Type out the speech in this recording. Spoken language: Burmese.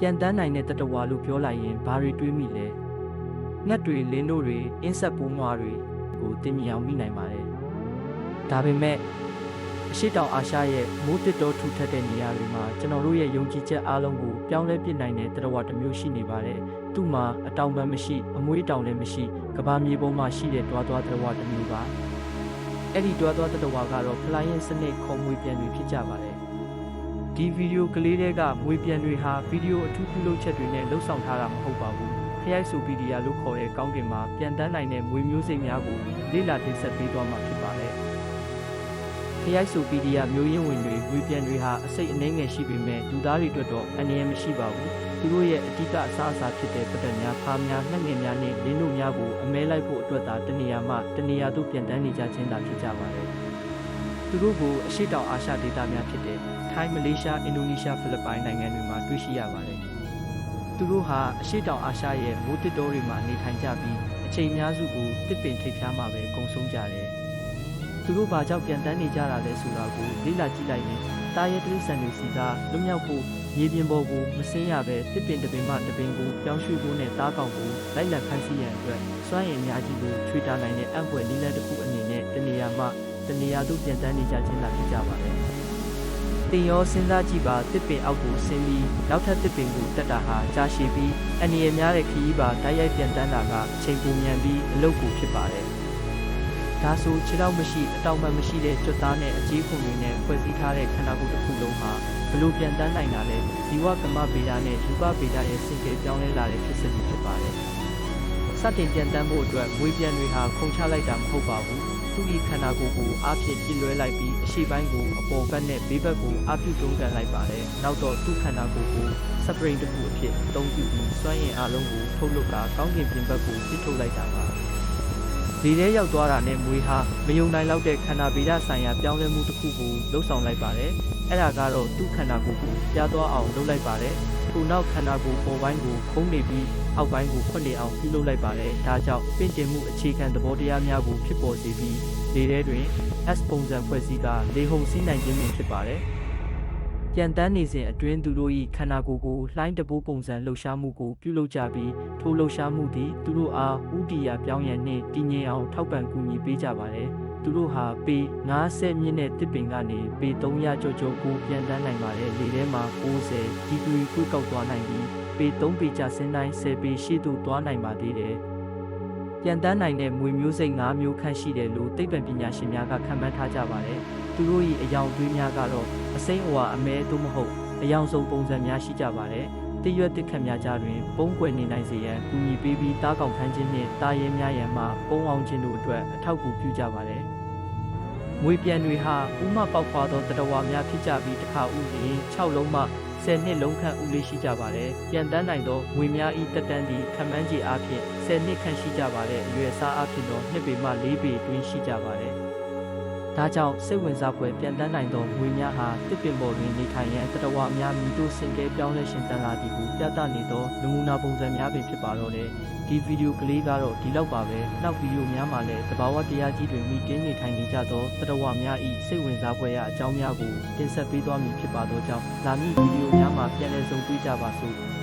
ပြန်တန်းနိုင်တဲ့တတဝါလို့ပြောလိုက်ရင်ဘာတွေတွေးမိလဲငှက်တွေလင်းတို့တွေအင်းဆက်ပိုးမွားတွေကိုတင်မြအောင်မိနိုင်ပါတယ်ဒါပေမဲ့အရှိတောင်အာရှရဲ့မိုးတစ်တော်ထူထပ်တဲ့နေရာတွေမှာကျွန်တော်တို့ရဲ့ယုံကြည်ချက်အားလုံးကိုပြောင်းလဲပစ်နိုင်တဲ့တတဝါတစ်မျိုးရှိနေပါတယ်သူ့မှာအတောင်ပန်းမရှိအမွှေးတောင်လည်းမရှိကဘာမြေပေါ်မှာရှိတဲ့တွားတွားတတဝါတစ်မျိုးပါအဲ့ဒီတွားတွားတတဝါကတော့ဖလိုင်းရင်စနစ်ခုံမွေပြန်တွေဖြစ်ကြပါတယ် ဒီဗီဒီယိုကလေးတွေကမွေပြန်တွေဟာဗီဒီယိုအထူးပြုလုပ်ချက်တွေနဲ့လှုပ်ဆောင်ထားတာမဟုတ်ပါဘူး။ခရိုက်ဆိုဗီဒီယာလို့ခေါ်တဲ့ကောင်းကင်မှာပြန်တန်းနိုင်တဲ့မွေမျိုးစိတ်များကိုလေ့လာတင်ဆက်ပေးသွားမှာဖြစ်ပါတယ်။ခရိုက်ဆိုဗီဒီယာမျိုးရင်းဝင်တွေမွေပြန်တွေဟာအစိတ်အနှဲငယ်ရှိပေမဲ့လူသားတွေအတွက်တော့အန္တရာယ်မရှိပါဘူး။သူတို့ရဲ့အဓိကအစားအစာဖြစ်တဲ့ပတ်သက်များဖားများနှက်ငယ်များနဲ့လင်းတို့များကိုအမဲလိုက်ဖို့အတွက်သာတနေရာမှတနေရာသို့ပြန်တန်းနေကြခြင်းသာဖြစ်ကြပါတယ်။ သူတို့ကိုအရှိတောင်အာရှဒေသများဖြစ်တဲ့ထိုင်းမလေးရှားအင်ဒိုနီးရှားဖိလစ်ပိုင်နိုင်ငံတွေမှာတွေ့ရှိရပါတယ်။သူတို့ဟာအရှိတောင်အာရှရဲ့မိုးတစ်တောတွေမှာနေထိုင်ကြပြီးအချိန်များစုကိုတစ်ပင်ထိပ်ဖျားမှာပဲကုံဆုံးကြတယ်။သူတို့ဘာကြောင့်ပြန်တန်းနေကြတာလဲဆိုတာကိုလေ့လာကြည့်လိုက်ရင်တာရဲတိရစ္ဆာန်တွေစီကလွတ်မြောက်ဖို့မြေပြင်ပေါ်ကိုမစင်းရပဲတစ်ပင်တစ်ပင်မှတစ်ပင်ကိုပြောင်းရွှေ့ဖို့နဲ့တားကောင်ကိုလိုက်လံဖမ်းဆီးရန်အတွက်စွမ်းရည်အများကြီးကိုချွေတာနိုင်တဲ့အံ့ဖွယ်နည်းလမ်းတစ်ခုအနေနဲ့တနေရာမှ တနေရာသို့ပြန်တန်းနေကြခြင်းသာဖြစ်ကြပါတယ်။တင်ရောစဉ်းစားကြည့်ပါတစ်ပင်အောက်ကိုဆင်းပြီးနောက်ထပ်တစ်ပင်ကိုတက်တာဟာကြာရှည်ပြီးအနေရများတဲ့ခရီးပါတိုက်ရိုက်ပြန်တန်းတာကအချိန်ပုံမြန်ပြီးအလုပ်ကိုဖြစ်ပါတယ်။ဒါဆိုခြေထောက်မရှိအတောင်ပံမရှိတဲ့ကြွသားနဲ့အကြီးခွန်တွေနဲ့ဖွဲ့စည်းထားတဲ့ခန္ဓာကိုယ်တစ်ခုလုံးဟာဘလို့ပြန်တန်းနိုင်တာလဲဇီဝကမ္မဗေဒနဲ့ယူပဗေဒရဲ့စင်ကြယ်ပြောင်းလဲလာတဲ့ဖြစ်စဉ်တွေဖြစ်ပါတယ်။စတင်ပြန်တန်းဖို့အတွက်မွေးပြန်တွေဟာခုန်ချလိုက်တာမဟုတ်ပါဘူး။ သူ့ဤခန္ဓာကိုယ်ကိုအားဖြင့်ပြစ်လွဲလိုက်ပြီးအရှိပိုင်းကိုအပေါ်ဘက်နဲ့ဘေးဘက်ကိုအားပြုတုံးကန်လိုက်ပါတယ်။နောက်တော့သူ့ခန္ဓာကိုယ်ကိုစပရင်တစ်ခုအဖြစ်အသုံးပြုပြီးစွမ်းရည်အလုံးကိုထုတ်လုပ်တာကောင်းကင်ပြင်ဘက်ကိုပြစ်ထုတ်လိုက်တာပါ။ဒီထဲရောက်သွားတာနဲ့မွေးဟာမယုံနိုင်လောက်တဲ့ခန္ဓာဗေဒဆိုင်ရာပြောင်းလဲမှုတစ်ခုကိုလှုပ်ဆောင်လိုက်ပါတယ်။အဲ့ဒါကတော့သူ့ခန္ဓာကိုယ်ကိုပြားသွားအောင်လုပ်လိုက်ပါတယ်။ ထို့နောက်ခန္ဓာကိုယ်ပေါ်ပိုင်းကိုခုံးနေပြီးအောက်ပိုင်းကိုဖွင့်နေအောင်ပြုလုပ်လိုက်ပါတယ်။ဒါကြောင့်ပင့်တင်မှုအခြေခံသဘောတရားများကိုဖြစ်ပေါ်စေပြီးလေထဲတွင် S ပုံစံဖွဲ့စည်းကလေဟုန်စီးနိုင်ခြင်းပင်ဖြစ်ပါတယ်။ပြန်တန်းနေစဉ်အတွင်းသူတို့၏ခန္ဓာကိုယ်ကိုလှိုင်းတပိုးပုံစံလှုပ်ရှားမှုကိုပြုလုပ်ကြပြီးထိုလှုပ်ရှားမှုသည်သူတို့အားဥတီယာပြောင်းရန်နှင့်တည်ငြိမ်အောင်ထောက်ပံ့ကူညီပေးကြပါတယ်။ သူတို့ဟာပေ90မြင့်တဲ့တစ်ပင်ကနေပေ300ကျော်ကျော်ကိုပြန်တန်းနိုင်ပါတယ်။လေထဲမှာ90ဒီဂရီကိုကောက်သွားနိုင်ပြီးပေ3ပေကျဆင်းတိုင်း10ပေရှေ့သို့သွားနိုင်ပါသေးတယ်။ပြန်တန်းနိုင်တဲ့မွေမျိုးစိတ်၅မျိုးခန့်ရှိတယ်လို့သိပ္ပံပညာရှင်များကခန့်မှန်းထားကြပါတယ်။သူတို့၏အယောင်သွေးများကတော့အစိမ့်အဝါအမဲသို့မဟုတ်အယောင်စုံပုံစံများရှိကြပါတယ်။တရွက်တစ်ခတ်များကြားတွင်ပုံကွယ်နေနိုင်စေရန်ကူညီပေးပြီးတားကောင်ခန်းခြင်းနှင့်တာရဲများရန်မှပုံအောင်ခြင်းတို့အတွက်အထောက်အကူပြုကြပါတယ်။ မွေပြန်တွေဟာဥမပေါက်ခွာသောတတဝါများဖြစ်ကြပြီးတစ်ခါဥလျင်6လုံးမှ10နှစ်လုံးခန့်ဥလေးရှိကြပါတယ်။ပြန်တန်းနိုင်သောငွေများဤတက်တန်းသည်ခမန်းကြီးအားဖြင့်10နှစ်ခန့်ရှိကြပါတယ်။အရွယ်စားအားဖြင့်တော့2ပေမှ4ပေတွင်ရှိကြပါတယ်။ဒါကြောင့်စိတ်ဝင်စားဖွယ်ပြန်တန်းနိုင်သောငွေများဟာတစ်ပင်ပေါ်တွင်နေထိုင်ရန်တတဝအများမီတို့စင်ကဲပြောင်းလဲရှင်တန်းလာသည်ကိုပြသနေသောနမူနာပုံစံများပင်ဖြစ်ပါတော့တယ်။ ဒီဗီဒီယိုကလေးကတော့ဒီလောက်ပါပဲ။နောက်ဗီဒီယိုများမှာလည်းသဘာဝတရားကြီးတွင်မိတင်းနေထိုင်နေကြသောတတဝများဤစိတ်ဝင်စားဖွယ်ရာအကြောင်းများကိုတင်ဆက်ပေးသွားမည်ဖြစ်ပါတော့ကြောင်းလာမည့်ဗီဒီယိုများမှာပြန်လည်ဆုံတွေ့ကြပါစို့။